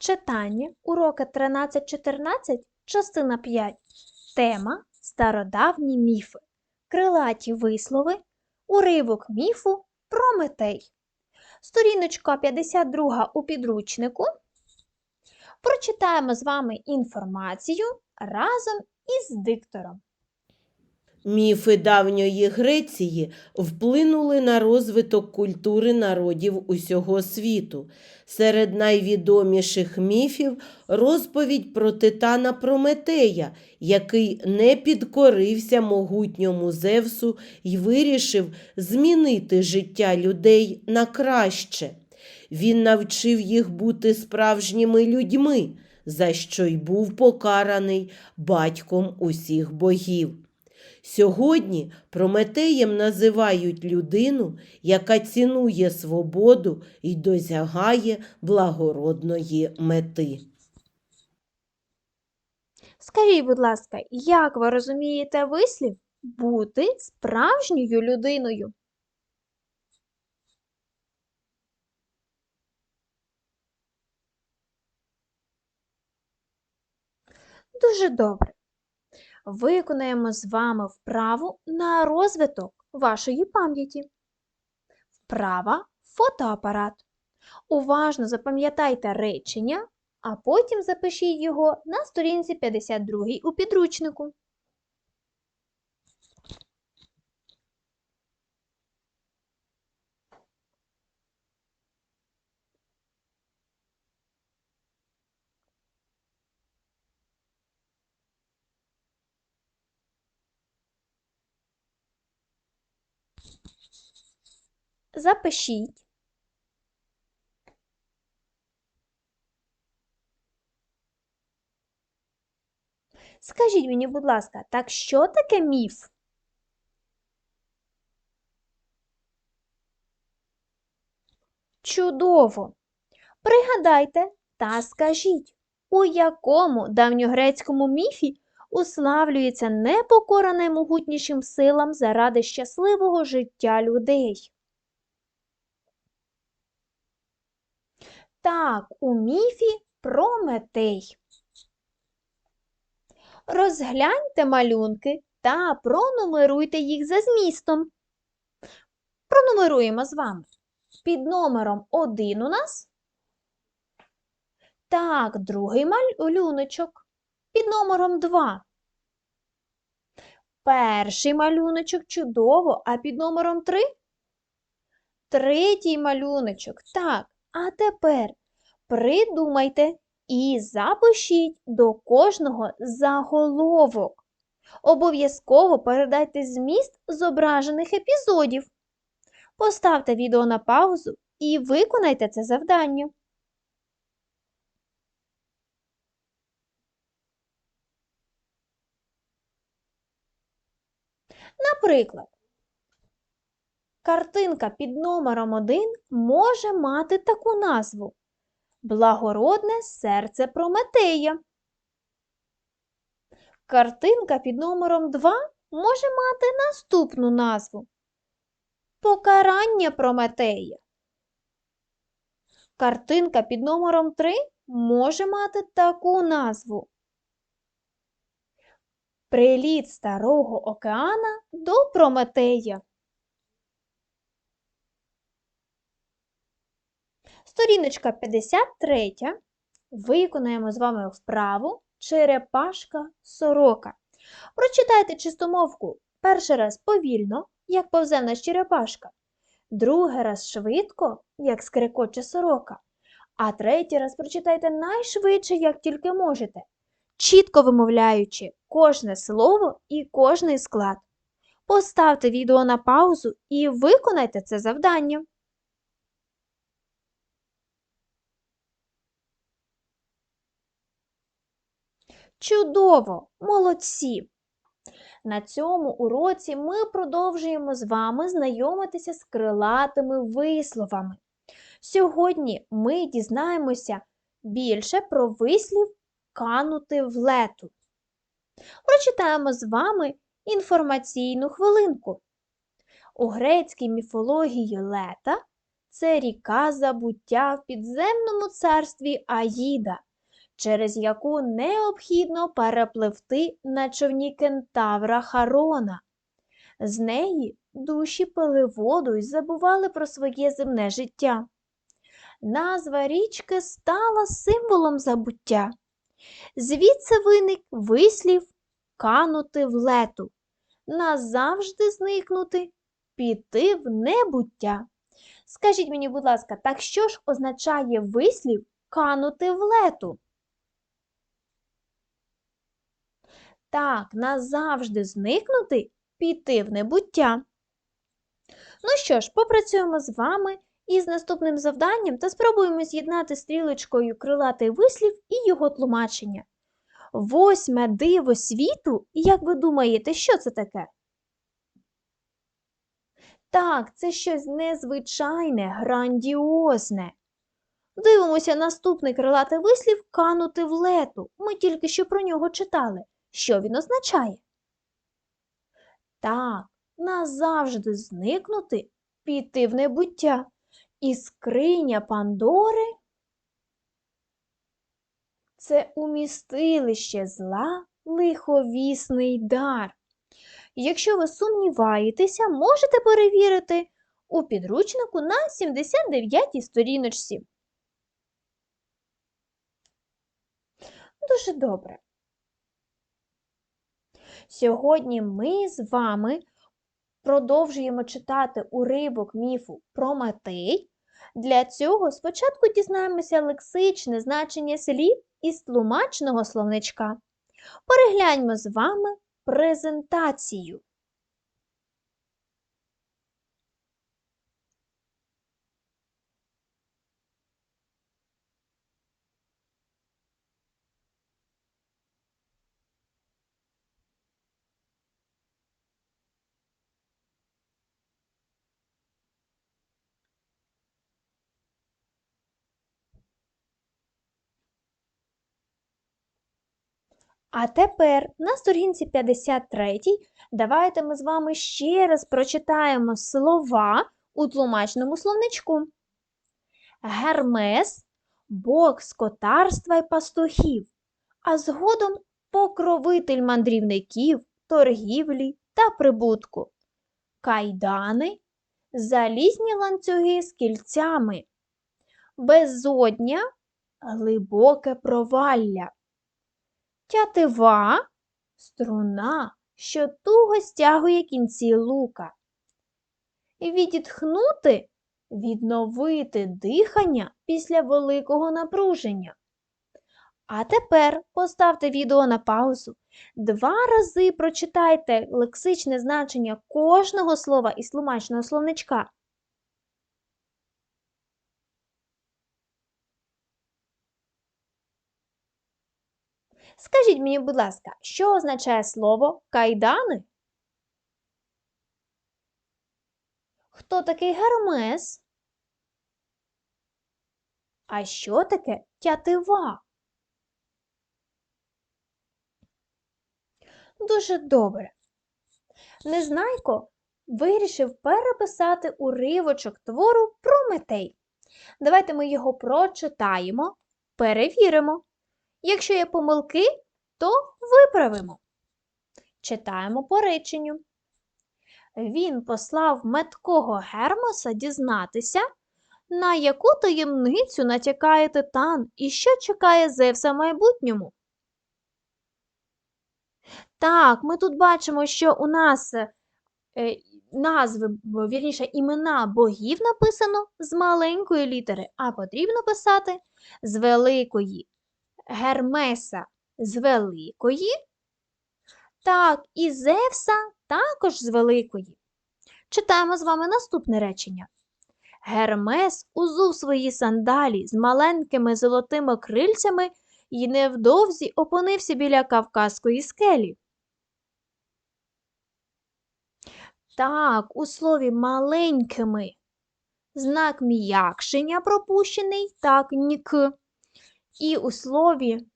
Читання уроки 13-14, частина 5. Тема Стародавні міфи. Крилаті вислови. Уривок міфу Прометей. Сторіночка 52 у підручнику. Прочитаємо з вами інформацію разом із диктором. Міфи давньої Греції вплинули на розвиток культури народів усього світу. Серед найвідоміших міфів розповідь про титана Прометея, який не підкорився могутньому Зевсу і вирішив змінити життя людей на краще. Він навчив їх бути справжніми людьми, за що й був покараний батьком усіх богів. Сьогодні Прометеєм називають людину, яка цінує свободу і досягає благородної мети. Скажіть, будь ласка, як ви розумієте вислів бути справжньою людиною? Дуже добре. Виконаємо з вами вправу на розвиток вашої пам'яті. Вправа фотоапарат. Уважно запам'ятайте речення, а потім запишіть його на сторінці 52 у підручнику. Запишіть. Скажіть мені, будь ласка, так що таке міф? Чудово! Пригадайте та скажіть, у якому давньогрецькому міфі уславлюється непокора наймогутнішим силам заради щасливого життя людей? Так, у міфі Прометей. Розгляньте малюнки та пронумеруйте їх за змістом. Пронумеруємо з вами. Під номером 1 у нас. Так, другий малюночок. Під номером 2. Перший малюночок чудово, а під номером 3? Третій малюночок. Так, а тепер придумайте і запишіть до кожного заголовок. Обов'язково передайте зміст зображених епізодів. Поставте відео на паузу і виконайте це завдання. Наприклад, картинка під номером 1 може мати таку назву Благородне серце Прометея. Картинка під номером 2 може мати наступну назву Покарання Прометея. Картинка під номером 3 може мати таку назву Приліт Старого океана до Прометея. Сторіночка 53. Виконаємо з вами вправу черепашка сорока. Прочитайте чистомовку перший раз повільно, як повзе наш черепашка, другий раз швидко, як скрекоче сорока, а третій раз прочитайте найшвидше, як тільки можете, чітко вимовляючи кожне слово і кожний склад. Поставте відео на паузу і виконайте це завдання. Чудово! Молодці! На цьому уроці ми продовжуємо з вами знайомитися з крилатими висловами. Сьогодні ми дізнаємося більше про вислів канути в лету. Прочитаємо з вами інформаційну хвилинку. У грецькій міфології лета це ріка забуття в підземному царстві Аїда, через яку необхідно перепливти на човні кентавра Харона. З неї душі пили воду і забували про своє земне життя. Назва річки стала символом забуття. Звідси виник вислів канути в лету, назавжди зникнути, піти в небуття. Скажіть мені, будь ласка, так що ж означає вислів канути в лету? Так, назавжди зникнути, піти в небуття. Ну що ж, попрацюємо з вами із наступним завданням та спробуємо з'єднати стрілочкою крилатий вислів і його тлумачення. Восьме диво світу, як ви думаєте, що це таке? Так, це щось незвичайне, грандіозне. Дивимося наступний крилатий вислів канути в лету. Ми тільки що про нього читали. Що він означає? Так, назавжди зникнути, піти в небуття. І скриня Пандори це умістилище зла, лиховісний дар. Якщо ви сумніваєтеся, можете перевірити у підручнику на 79-й сторіночці. Дуже добре. Сьогодні ми з вами продовжуємо читати уривок міфу про Матей. Для цього спочатку дізнаємося лексичне значення слів із тлумачного словничка. Перегляньмо з вами презентацію. А тепер на сторінці 53 давайте ми з вами ще раз прочитаємо слова у тлумачному словничку. Гермес бог скотарства й пастухів, а згодом покровитель мандрівників, торгівлі та прибутку. Кайдани залізні ланцюги з кільцями, безодня глибоке провалля. Тятива струна, що туго стягує кінці лука. Відітхнути відновити дихання після великого напруження. А тепер поставте відео на паузу. Два рази прочитайте лексичне значення кожного слова із тлумачного словничка. Скажіть мені, будь ласка, що означає слово кайдани? Хто такий Гермес? А що таке тятива? Дуже добре. Незнайко вирішив переписати уривочок твору Прометей. Давайте ми його прочитаємо, перевіримо. Якщо є помилки, то виправимо. Читаємо по реченню. Він послав меткого Гермоса дізнатися, на яку таємницю натякає титан і що чекає Зевса в майбутньому. Так, ми тут бачимо, що у нас е, назви, вірніше, імена богів написано з маленької літери, а потрібно писати з великої. Гермеса з великої. Так, і Зевса також з великої. Читаємо з вами наступне речення. Гермес узув свої сандалі з маленькими золотими крильцями і невдовзі опинився біля Кавказької скелі. Так, у слові маленькими знак м'якшення пропущений, так, нік. І у слові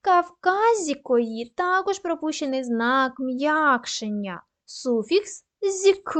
кавказікої також пропущений знак м'якшення, суфікс зік.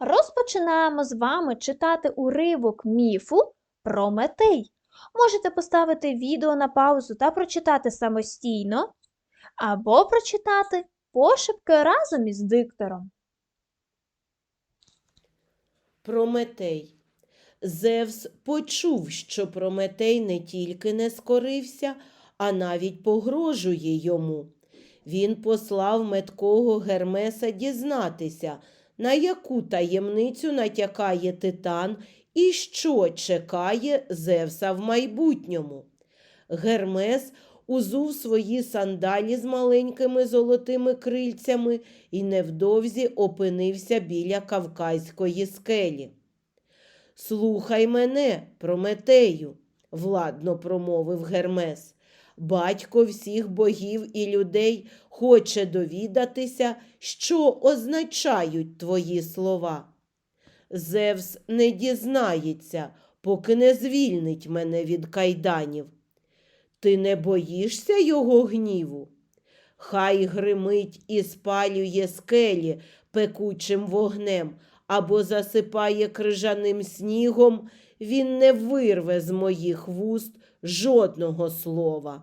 Розпочинаємо з вами читати уривок міфу Прометей. Можете поставити відео на паузу та прочитати самостійно, або прочитати пошепки разом із диктором. Прометей. Зевс почув, що Прометей не тільки не скорився, а навіть погрожує йому. Він послав меткого Гермеса дізнатися, на яку таємницю натякає Титан і що чекає Зевса в майбутньому. Гермес узув свої сандалі з маленькими золотими крильцями і невдовзі опинився біля Кавказької скелі. Слухай мене, Прометею, владно промовив Гермес. Батько всіх богів і людей хоче довідатися, що означають твої слова. Зевс не дізнається, поки не звільнить мене від кайданів. Ти не боїшся його гніву? Хай гримить і спалює скелі пекучим вогнем або засипає крижаним снігом, він не вирве з моїх вуст жодного слова.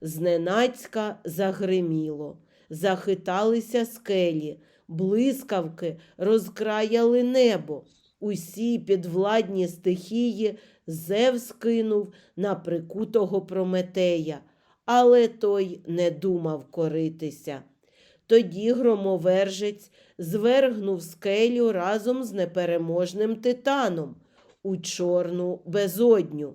Зненацька загриміло, захиталися скелі, блискавки розкраяли небо. Усі підвладні стихії Зевс кинув на прикутого Прометея, але той не думав коритися. Тоді громовержець звергнув скелю разом з непереможним титаном у чорну безодню.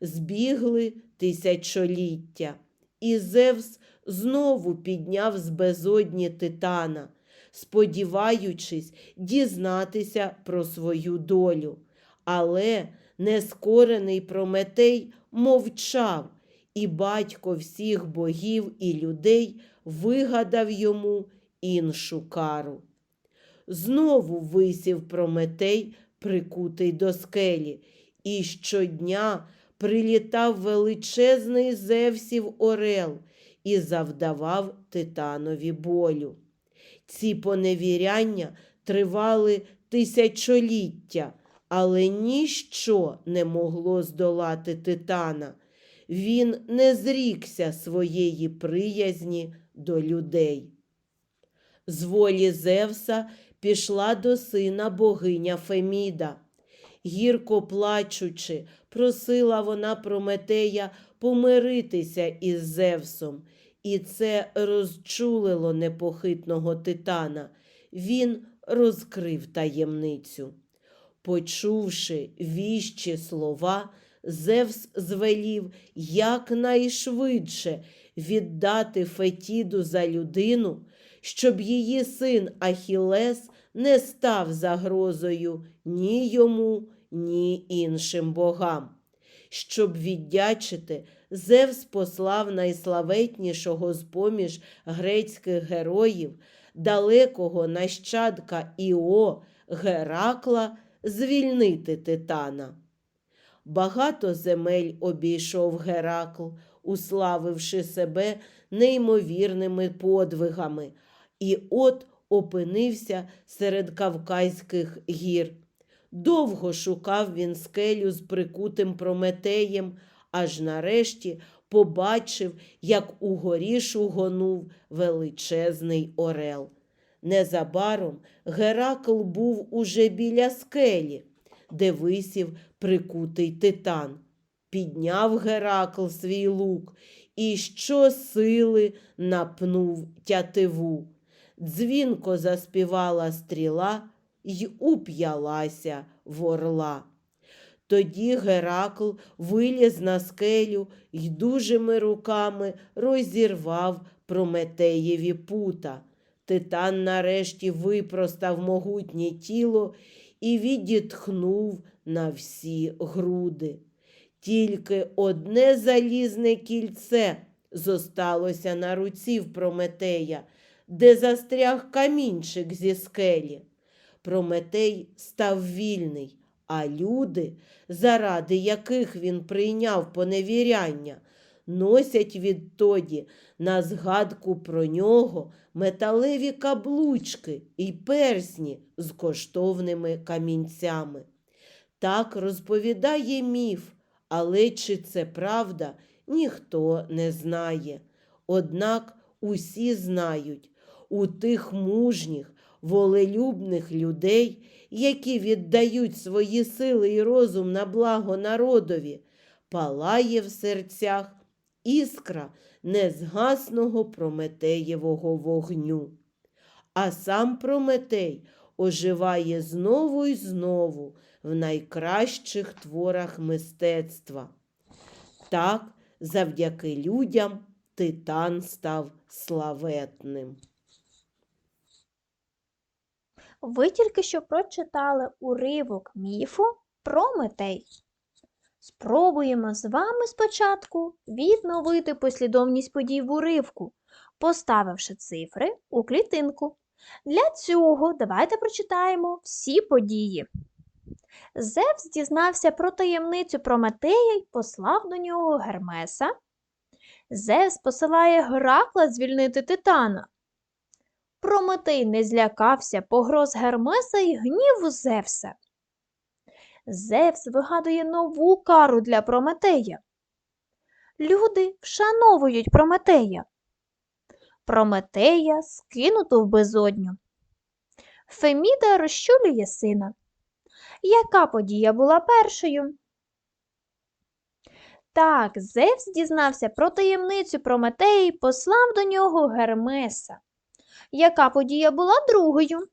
Збігли тисячоліття, і Зевс знову підняв з безодні титана, сподіваючись дізнатися про свою долю. Але нескорений Прометей мовчав, і батько всіх богів і людей вигадав йому іншу кару. Знову висів Прометей, прикутий до скелі, і щодня прилітав величезний Зевсів орел і завдавав титанові болю. Ці поневіряння тривали тисячоліття, але ніщо не могло здолати титана. Він не зрікся своєї приязні до людей. З волі Зевса пішла до сина богиня Феміда. Гірко плачучи, просила вона Прометея помиритися із Зевсом, і це розчулило непохитного титана. Він розкрив таємницю. Почувши віщі слова, Зевс звелів якнайшвидше віддати Фетіду за людину, щоб її син Ахілес не став загрозою ні йому, ні іншим богам. Щоб віддячити, Зевс послав найславетнішого з поміж грецьких героїв, далекого нащадка Іо Геракла, звільнити титана. Багато земель обійшов Геракл, уславивши себе неймовірними подвигами, і от опинився серед Кавказьких гір. Довго шукав він скелю з прикутим Прометеєм, аж нарешті побачив, як угорі шугонув величезний орел. Незабаром Геракл був уже біля скелі, де висів прикутий титан. Підняв Геракл свій лук і щосили напнув тятиву. Дзвінко заспівала стріла й уп'ялася в орла. Тоді Геракл виліз на скелю й дужими руками розірвав Прометеєві пута. Титан нарешті випростав могутнє тіло і відітхнув на всі груди. Тільки одне залізне кільце зосталося на руці в Прометея, де застряг камінчик зі скелі. Прометей став вільний, а люди, заради яких він прийняв поневіряння, носять відтоді на згадку про нього металеві каблучки і персні з коштовними камінцями. Так розповідає міф, але чи це правда, ніхто не знає. Однак усі знають, у тих мужніх, волелюбних людей, які віддають свої сили і розум на благо народові, палає в серцях іскра незгасного Прометеєвого вогню. А сам Прометей оживає знову і знову в найкращих творах мистецтва. Так, завдяки людям титан став славетним. Ви тільки що прочитали уривок міфу про Метей. Спробуємо з вами спочатку відновити послідовність подій в уривку, поставивши цифри у клітинку. Для цього давайте прочитаємо всі події. Зевс дізнався про таємницю Прометея й послав до нього Гермеса. Зевс посилає Геракла звільнити Титана. Прометей не злякався погроз Гермеса і гніву Зевса. Зевс вигадує нову кару для Прометея. Люди вшановують Прометея. Прометея скинуто в безодню. Феміда розчулює сина. Яка подія була першою? Так, Зевс дізнався про таємницю Прометея і послав до нього Гермеса. Яка подія була другою?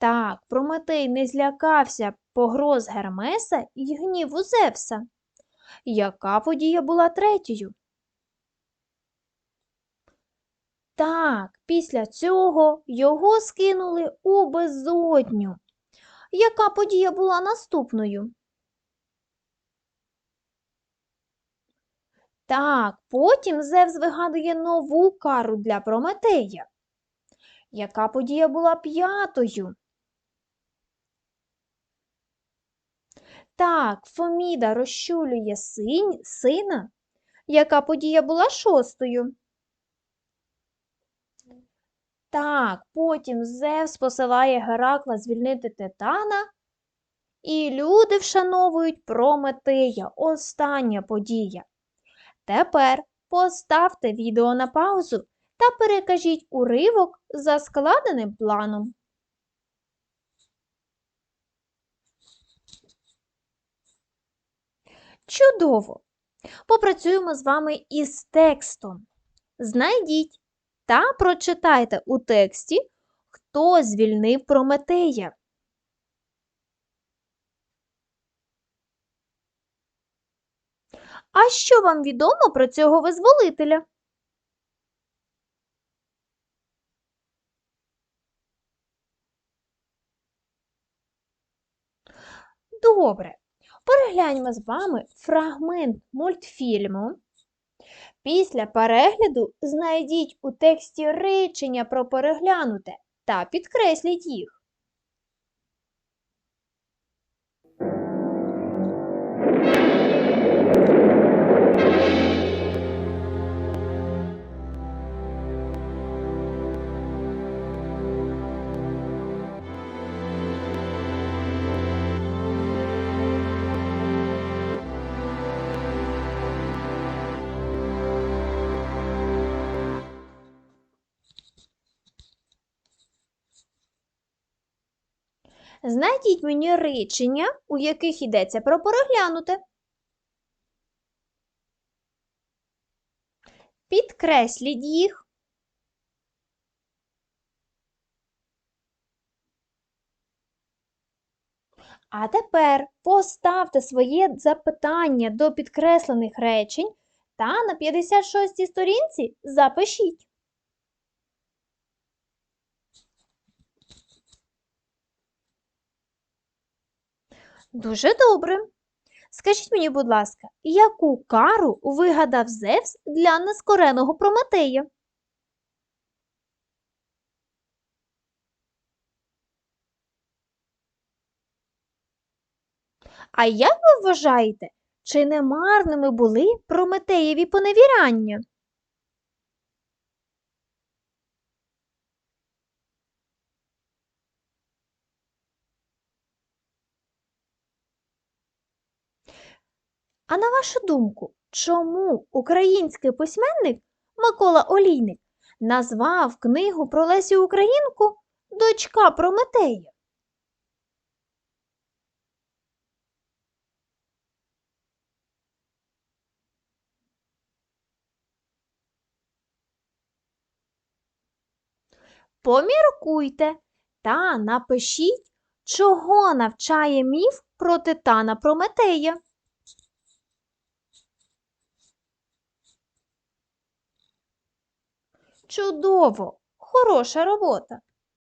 Так, Прометей не злякався погроз Гермеса і гніву Зевса. Яка подія була третьою? Так, після цього його скинули у безодню. Яка подія була наступною? Так, потім Зевс вигадує нову кару для Прометея. Яка подія була п'ятою? Так, Фоміда розчулює синь, сина. Яка подія була шостою? Так, потім Зевс посилає Геракла звільнити Титана, і люди вшановують Прометея. Остання подія. Тепер поставте відео на паузу та перекажіть уривок за складеним планом. Чудово! Попрацюємо з вами із текстом. Знайдіть та прочитайте у тексті, хто звільнив Прометея. А що вам відомо про цього визволителя? Добре. Перегляньмо з вами фрагмент мультфільму. Після перегляду знайдіть у тексті речення про переглянуте та підкресліть їх. Знайдіть мені речення, у яких йдеться про переглянуте. Підкресліть їх. А тепер поставте своє запитання до підкреслених речень та на 56 й сторінці запишіть. Дуже добре. Скажіть мені, будь ласка, яку кару вигадав Зевс для нескореного Прометея? А як ви вважаєте, Чи не марними були Прометеєві поневіряння? А на вашу думку, чому український письменник Микола Олійник назвав книгу про Лесю Українку Дочка Прометея? Поміркуйте та напишіть, чого навчає міф про титана Прометея. Чудово! Хороша робота!